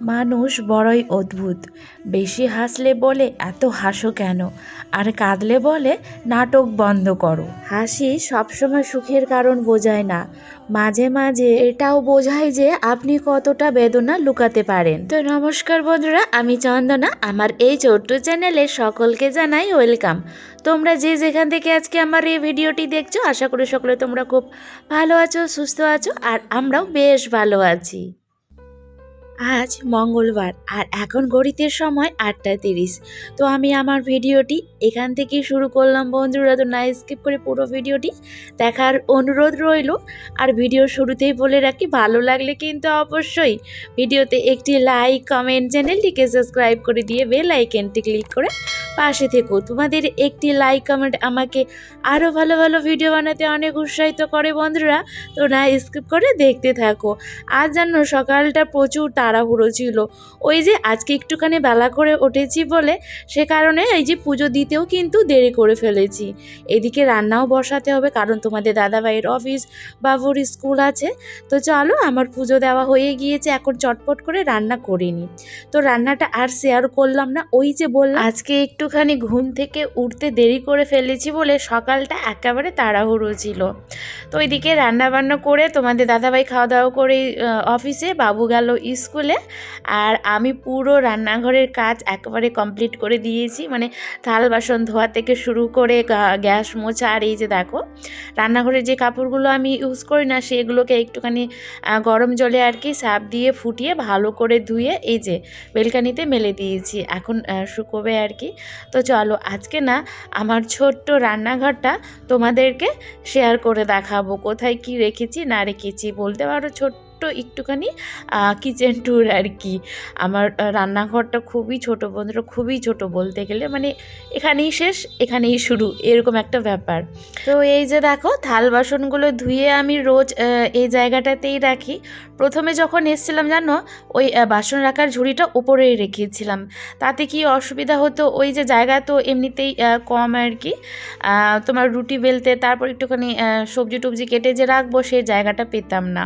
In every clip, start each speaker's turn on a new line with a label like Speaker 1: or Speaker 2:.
Speaker 1: মানুষ বড়ই অদ্ভুত। বেশি হাসলে বলে এত হাসো কেন? আর কাঁদলে বলে নাটক বন্ধ করো। হাসি সবসময় সুখের কারণ বোঝায় না। মাঝে মাঝে এটাও বোঝায় যে আপনি কতটা বেদনা লুকাতে পারেন। তো নমস্কার বন্ধুরা, আমি চন্দনা। আমার এই ছোট্ট চ্যানেলে সকলকে জানাই ওয়েলকাম। তোমরা যে যেখান থেকে আজকে আমার এই ভিডিওটি দেখছ, আশা করি সকলে তোমরা খুব ভালো আছো, সুস্থ আছো, আর আমরাও বেশ ভালো আছি। আজ মঙ্গলবার আর এখন ঘড়িতে সময় আটটা তিরিশ। তো আমি আমার ভিডিওটি এখান থেকেই শুরু করলাম বন্ধুরা, তো না স্কিপ করে পুরো ভিডিওটি দেখার অনুরোধ রইল। আর ভিডিও শুরুতেই বলে রাখি, ভালো লাগলে কিন্তু অবশ্যই ভিডিওতে একটি লাইক কমেন্ট চ্যানেলটিকে সাবস্ক্রাইব করে দিয়ে বেল আইকেনটি ক্লিক করে পাশে থেকো। তোমাদের একটি লাইক কমেন্ট আমাকে আরও ভালো ভালো ভিডিও বানাতে অনেক উৎসাহিত করে বন্ধুরা। তো না স্কিপ করে দেখতে থাকো। আজ জানো সকালটা প্রচুর তাড়াহুড়ো ছিল। ওই যে আজকে একটুখানি বেলা করে উঠেছি বলে সে কারণে এই যে পুজো দিতেও কিন্তু দেরি করে ফেলেছি। এদিকে রান্নাও বসাতে হবে কারণ তোমাদের দাদাভাইয়ের অফিস বাবুর স্কুল আছে। তো চলো আমার পুজো দেওয়া হয়ে গিয়েছে, এখন চটপট করে রান্না করিনি তো রান্নাটা আর শেয়ার করলাম না, ওই যে বললাম, আজকে একটুখানি ঘুম থেকে উঠতে দেরি করে ফেলেছি বলে সকালটা একেবারে তাড়াহুড়ো ছিল। তো ওইদিকে রান্নাবান্না করে তোমাদের দাদাভাই খাওয়া দাওয়া করে অফিসে, বাবু গেল স্কুলে আর আমি পুরো রান্নাঘরের কাজ একেবারে কমপ্লিট করে দিয়েছি। মানে থাল বাসন ধোয়া থেকে শুরু করে গ্যাস মোছা আর এই যে দেখো, রান্নাঘরের যে কাপড়গুলো আমি ইউজ করি না সেগুলোকে একটুখানি গরম জলে আর কি সাপ দিয়ে ফুটিয়ে ভালো করে ধুয়ে এই যে বেলকানিতে মেলে দিয়েছি। এখন শুকোবে আর কি। তো চলো আজকে না আমার ছোট্ট রান্নাঘরটা তোমাদেরকে শেয়ার করে দেখাবো। কোথায় কি রেখেছি, না রেখেছি বলতে পারো ছোট্ট একটুখানি কিচেন ট্যুর আর কি আমার রান্নাঘরটা খুবই ছোট বন্ধুরা, খুবই ছোট বলতে গেলে মানে এখানেই শেষ, এখানেই শুরু, এরকম একটা ব্যাপার। তো এই যে দেখো, থাল বাসনগুলো ধুয়ে আমি রোজ এই জায়গাটাতেই রাখি। প্রথমে যখন এসেছিলাম, জানো? ওই বাসন রাখার ঝুড়িটা উপরেই রেখেছিলাম। তাতে কি অসুবিধা হতো? ওই যে জায়গা তো এমনিতেই কম আর কি। তোমার রুটি বেলতে, তারপর একটুখানি সবজি টবজি কেটে যে রাখব সেই জায়গাটা পেতাম না।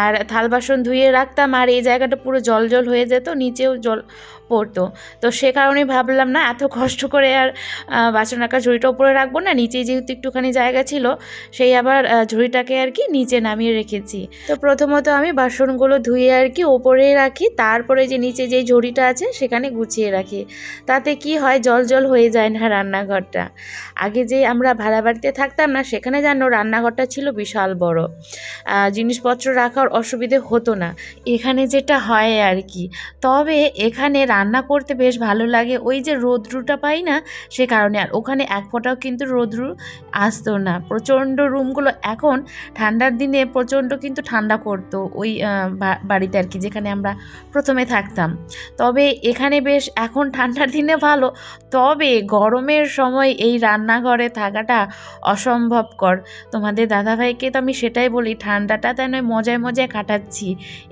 Speaker 1: আর থাল বাসন ধুয়ে রাখতাম, আর এই জায়গাটা পুরো জল জল হয়ে যেত, নিচেও জল পড়তো। তো সে কারণে ভাবলাম, না, এত কষ্ট করে আর বাসন রাখার ঝুড়িটা উপরে রাখব না নিচে যেহেতু একটুখানি জায়গা ছিল, সেই আবার ঝুড়িটাকে আর কি নিচে নামিয়ে রেখেছি। তো প্রথমত আমি বাসনগুলো ধুয়ে আর কি ওপরে রাখি, তারপরে যে নিচে যে ঝুড়িটা আছে, সেখানে গুছিয়ে রাখি। তাতে কি হয়, জল জল হয়ে যায় না রান্নাঘরটা। আগে যে আমরা ভাড়া বাড়িতে থাকতাম না, সেখানে জানো রান্নাঘরটা ছিল বিশাল বড়। জিনিসপত্র রাখার অসুবিধে হতো না। এখানে যেটা হয় আর কি, তবে এখানে রান্না করতে বেশ ভালো লাগে। ওই যে রোদ্রুটা পাই না, সে কারণে। আর ওখানে এক ফোঁটাও কিন্তু রোদ্রু আসতো না। প্রচণ্ড রুমগুলো এখন ঠান্ডার দিনে প্রচণ্ড কিন্তু ঠান্ডা করতো ওই বাড়িতে আর কি, যেখানে আমরা প্রথমে থাকতাম। তবে এখানে বেশ এখন ঠান্ডার দিনে ভালো। তবে গরমের সময় এই রান্নাঘরে থাকাটা অসম্ভবকর। তোমাদের দাদাভাইকে তো আমি সেটাই বলি, ঠান্ডাটা তেন মজায় মজায় কাটাচ্ছি।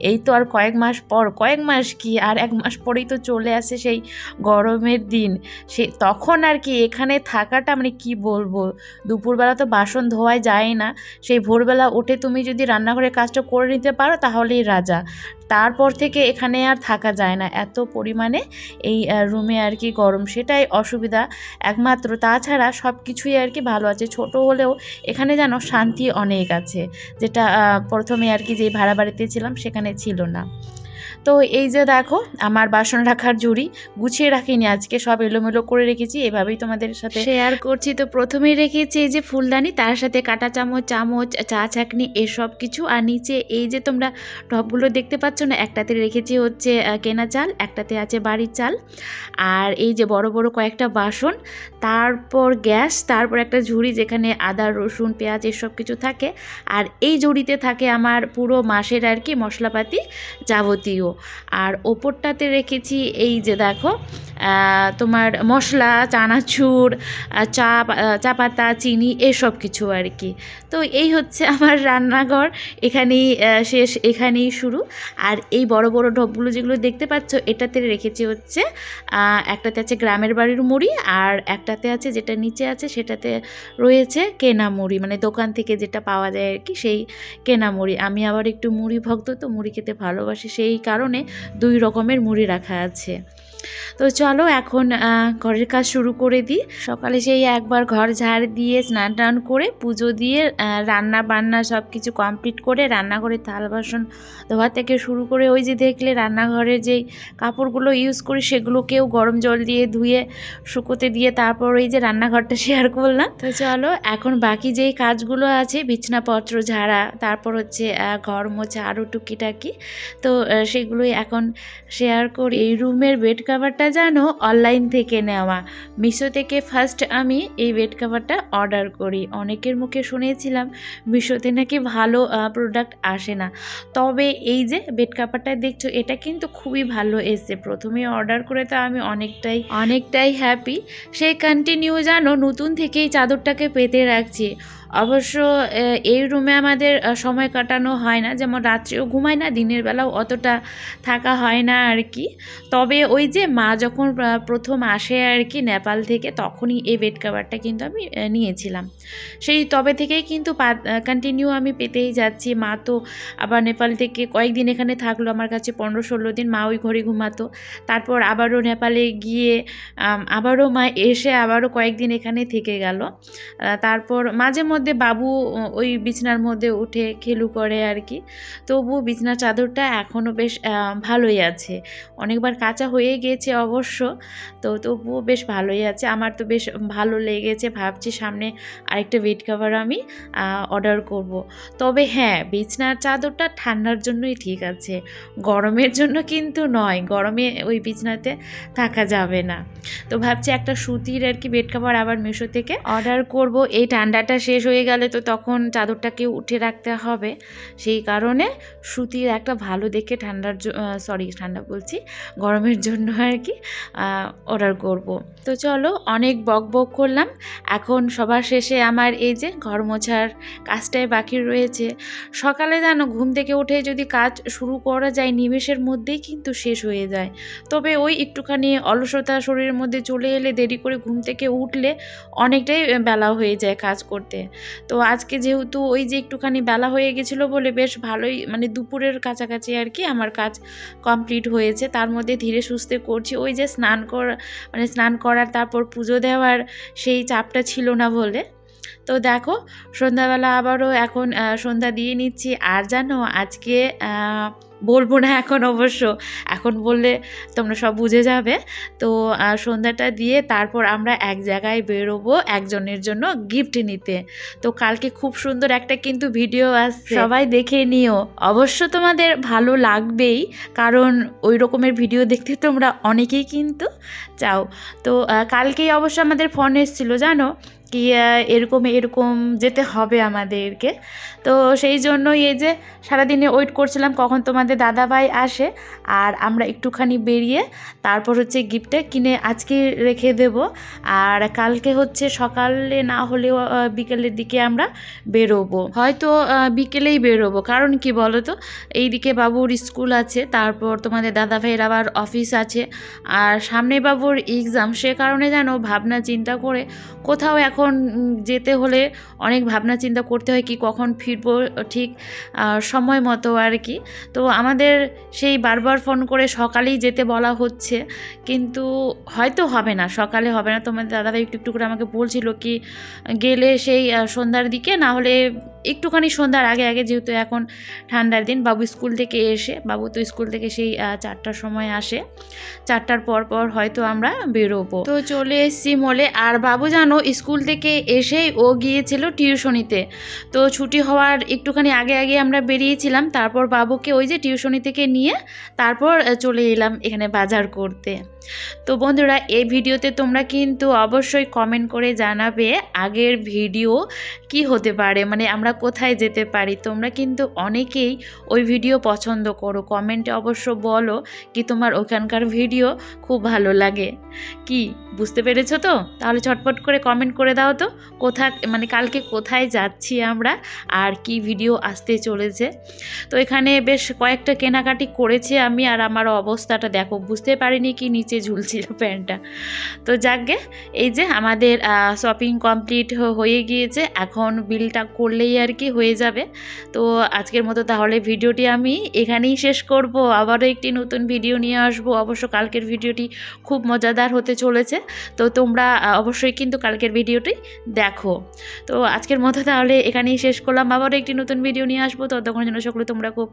Speaker 1: এই তো আর কয়েক মাস পর, কয়েক মাস কি, আর এক মাস পরেই তো চলে আসে সেই গরমের দিন। সে তখন আর কি এখানে থাকাটা মানে কি বলব? দুপুরবেলা তো বাসন ধোয়াই যায় না। সেই ভোরবেলা উঠে তুমি যদি রান্নাঘরের কাজটা করে নিতে পারো তাহলেই রাজা। তারপর থেকে এখানে আর থাকা যায় না। এত পরিমাণে এই রুমে আর কি গরম সেটাই অসুবিধা। একমাত্র তাছাড়া সব কিছুই আর কি ভালো আছে। ছোট হলেও এখানে যেন শান্তি অনেক আছে। যেটা প্রথমে আর কি যে ভাড়া বাড়িতে ছিলাম সেখানে ছিল না। তো এই যে দেখো, আমার বাসন রাখার ঝুড়ি গুছিয়ে রাখিনি, আজকে সব এলোমেলো করে রেখেছি, এভাবেই তোমাদের সাথে শেয়ার করছি। তো প্রথমেই রেখেছি এই যে ফুলদানি, তার সাথে কাটা চামচ চামচ, চা চাকনি, এসব কিছু। আর নিচে এই যে তোমরা টপগুলো দেখতে পাচ্ছ না, একটাতে রেখেছি হচ্ছে কেনা চাল, একটাতে আছে বাড়ির চাল। আর এই যে বড় বড় কয়েকটা বাসন, তারপর গ্যাস, তারপর একটা ঝুড়ি যেখানে আদা, রসুন, পেঁয়াজ এসব কিছু থাকে। আর এই ঝুড়িতে থাকে আমার পুরো মাসের আর কি মশলাপাতি যাবতীয়। আর ওপরটাতে রেখেছি এই যে দেখো তোমার মশলা, চানাচুর চা চা পাতা, চিনি, এসব কিছু আর কি। তো এই হচ্ছে আমার রান্নাঘর। এখানেই শেষ, এখানেই শুরু। আর এই বড় বড় ঢপগুলো যেগুলো দেখতে পাচ্ছ, এটাতে রেখেছি হচ্ছে একটাতে আছে গ্রামের বাড়ির মুড়ি আর একটাতে আছে যেটা নিচে আছে সেটাতে রয়েছে কেনা মুড়ি। মানে দোকান থেকে যেটা পাওয়া যায় আর কি, সেই কেনা মুড়ি। আমি আবার একটু মুড়ি ভক্ত, তো মুড়ি খেতে ভালোবাসি। সেই কারণে দুই রকমের মুড়ি রাখা আছে। তো চলো এখন ঘরের কাজ শুরু করে দিই। সকালে সেই একবার ঘর ঝাড় দিয়ে স্নান টান করে পুজো দিয়ে রান্না বান্না সব কিছু কমপ্লিট করে রান্নাঘরে থাল বাসন ধোয়া থেকে শুরু করে ওই যে দেখলে রান্নাঘরের যেই কাপড়গুলো ইউজ করি সেগুলোকেও গরম জল দিয়ে ধুয়ে, শুকোতে দিয়ে তারপর ওই যে রান্নাঘরটা শেয়ার করলাম। তো চলো এখন বাকি যেই কাজগুলো আছে, বিছনাপত্র ঝাড়া, তারপর হচ্ছে ঘর মোছা আরও টুকিটাকি। তো সেগুলোই এখন শেয়ার করি। এই রুমের বেড কাভারটা জানো? অনলাইন থেকে নেওয়া। মিশো থেকে ফার্স্ট আমি এই বেড কাভারটা অর্ডার করি। অনেকের মুখে শুনেছিলাম, মিশোতে নাকি ভালো প্রোডাক্ট আসে না। তবে এই যে বেড কাভারটা দেখছ, এটা কিন্তু খুবই ভালো এসছে। প্রথমে অর্ডার করে তো আমি অনেকটাই অনেকটাই হ্যাপি সেই কন্টিনিউ জানো, নতুন থেকেই চাদরটাকে পেতে রাখছি। অবশ্য এই রুমে আমাদের সময় কাটানো হয় না। যেমন রাত্রেও ঘুমাই না, দিনের বেলাও অতটা থাকা হয় না আর কি। তবে ওই যে মা যখন প্রথম আসে আর কি নেপাল থেকে, তখনই এই বেড কাভারটা কিন্তু আমি নিয়েছিলাম। সেই তবে থেকেই কিন্তু কন্টিনিউ আমি পেতেই যাচ্ছি। মা তো আবার নেপাল থেকে কয়েকদিন এখানে থাকল, আমার কাছে পনেরো ষোলো দিন, মা ওই ঘরে ঘুমাতো। তারপর আবারও নেপালে গিয়ে আবারও মা এসে আবারও কয়েকদিন এখানে থেকে গেল। তারপর মাঝে মধ্যে বাবু ওই বিছনার মধ্যে উঠে খেলু করে আর কি তবু বিছনার চাদরটা এখনও বেশ ভালোই আছে। অনেকবার কাঁচা হয়ে গিয়েছে অবশ্য। তো তবুও বেশ ভালোই আছে। আমার তো বেশ ভালো লেগেছে। ভাবছি সামনে আরেকটা বেড কাভার আমি অর্ডার করব। তবে হ্যাঁ বিছনার চাদরটা ঠান্ডার জন্যই ঠিক আছে। গরমের জন্য কিন্তু নয়, গরমে ওই বিছনাতে থাকা যাবে না। তো ভাবছি একটা সুতির আর কি বেড কাভার আবার মিশো থেকে অর্ডার করব। এই ঠান্ডাটা শেষ হয়ে গেলে তো তখন চাদরটাকে উঠে রাখতে হবে। সেই কারণে সুতির একটা ভালো দেখে ঠান্ডার সরি ঠান্ডা বলছি, গরমের জন্য আর কি অর্ডার করব। তো চলো, অনেক বক বক করলাম। এখন সবার শেষে আমার এই যে ঘর মোছার কাজটাই বাকি রয়েছে। সকালে জানো ঘুম থেকে উঠে যদি কাজ শুরু করা যায়, নিমেষের মধ্যেই কিন্তু শেষ হয়ে যায়। তবে ওই একটুখানি অলসতা শরীরের মধ্যে চলে এলে, দেরি করে ঘুম থেকে উঠলে অনেকটাই বেলা হয়ে যায় কাজ করতে। তো আজকে যেহেতু ওই যে একটুখানি বেলা হয়ে গেছিল বলে বেশ ভালোই মানে দুপুরের কাছাকাছি আর কি আমার কাজ কমপ্লিট হয়েছে। তার মধ্যে ধীরে সুস্থে করছি। ওই যে স্নান করা মানে স্নান করার, তারপর পুজো দেওয়ার সেই চাপটা ছিল না বলে। তো দেখো, সন্ধ্যাবেলা আবারও এখন সন্ধ্যা দিয়ে নিচ্ছি। আর জানো, আজকে বলব না এখন অবশ্য। এখন বললে তোমরা সব বুঝে যাবে। তো সন্ধ্যাটা দিয়ে তারপর আমরা এক জায়গায় বেরোবো একজনের জন্য গিফট নিতে। তো কালকে খুব সুন্দর একটা কিন্তু ভিডিও আসছে। সবাই দেখে নিও। অবশ্য তোমাদের ভালো লাগবেই, কারণ ওই রকমের ভিডিও দেখতে তোমরা অনেকেই কিন্তু চাও। তো কালকেই অবশ্য আমাদের ফোন এসেছিল, জানো? কি এরকম এরকম যেতে হবে আমাদেরকে। তো সেই জন্যই এই যে সারাদিনে ওয়েট করছিলাম কখন তোমাদের দাদাভাই আসে, আর আমরা একটুখানি বেরিয়ে তারপর হচ্ছে গিফটটা কিনে আজকে রেখে দেব। আর কালকে হচ্ছে সকালে না হলেও বিকেলের দিকে আমরা বেরোবো। হয়তো বিকেলেই বেরোবো। কারণ কি বলো তো এইদিকে বাবুর স্কুল আছে, তারপর তোমাদের দাদা ভাইয়ের আবার অফিস আছে। আর সামনে বাবুর এক্সাম সে কারণে যেন ভাবনা চিন্তা করে কোথাও এখন উম, যেতে হলে অনেক ভাবনা চিন্তা করতে হয় কি কখন ফিরবো ঠিক সময় মতো আর কি। তো আমাদের সেই বারবার ফোন করে সকালেই যেতে বলা হচ্ছে কিন্তু হয়তো হবে না সকালে হবে না। তোমাদের দাদাভাই একটু একটু করে আমাকে বলছিল কি গেলে সেই সন্ধ্যার দিকে না হলে একটুখানি সন্ধ্যার আগে আগে যেহেতু এখন ঠান্ডার দিন বাবু স্কুল থেকে এসে বাবু তো স্কুল থেকে সেই চারটার সময় আসে। চারটার পর পর হয়তো আমরা বেরোবো। তো চলে এসেছি মলে আর বাবু জানো স্কুল থেকে এসেই ও গিয়েছিল টিউশনিতে। তো ছুটি হওয়ার একটুখানি আগে আগে আমরা বেরিয়েছিলাম, তারপর বাবুকে ওই যে টিউশনি থেকে নিয়ে তারপর চলে এলাম এখানে বাজার করতে। তো বন্ধুরা, এই ভিডিওতে তোমরা কিন্তু অবশ্যই কমেন্ট করে জানাবে আগের ভিডিও কি হতে পারে মানে আমরা কোথায় যেতে পারি। তোমরা কিন্তু অনেকেই ওই ভিডিও পছন্দ করো। কমেন্টে অবশ্য বলো কি তোমার ওখানকার ভিডিও খুব ভালো লাগে। কি, বুঝতে পেরেছ তো? তাহলে ছটপট করে কমেন্ট করে দাও তো কোথা মানে কালকে কোথায় যাচ্ছি আমরা, আর কি ভিডিও আসতে চলেছে। তো এখানে বেশ কয়েকটা কেনাকাটি করেছি আমি, আর আমার অবস্থাটা দেখো, বুঝতে পারিনি কি নিচে ঝুলছিল প্যান্টটা। তো যাকগে, এই যে আমাদের শপিং কমপ্লিট হয়ে গিয়েছে, এখন বিলটা করলেই আর কি হয়ে যাবে। তো আজকের মতো তাহলে ভিডিওটি আমি এখানেই শেষ করব, আবারও একটি নতুন ভিডিও নিয়ে আসব। অবশ্য কালকের ভিডিওটি খুব মজাদার হতে চলেছে। তো তোমরা অবশ্যই কিন্তু কালকের ভিডিওটি দেখো। তো আজকের মতো তাহলে এখানেই শেষ করলাম। আবারও একটি নতুন ভিডিও নিয়ে আসব। ততক্ষণ জন্য সকলে তোমরা খুব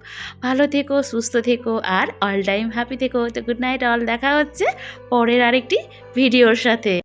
Speaker 1: ভালো থেকো, সুস্থ থেকো আর অল টাইম হ্যাপি থেকো। তো গুড নাইট অল দেখা হচ্ছে পরের আরেকটি ভিডিওর সাথে।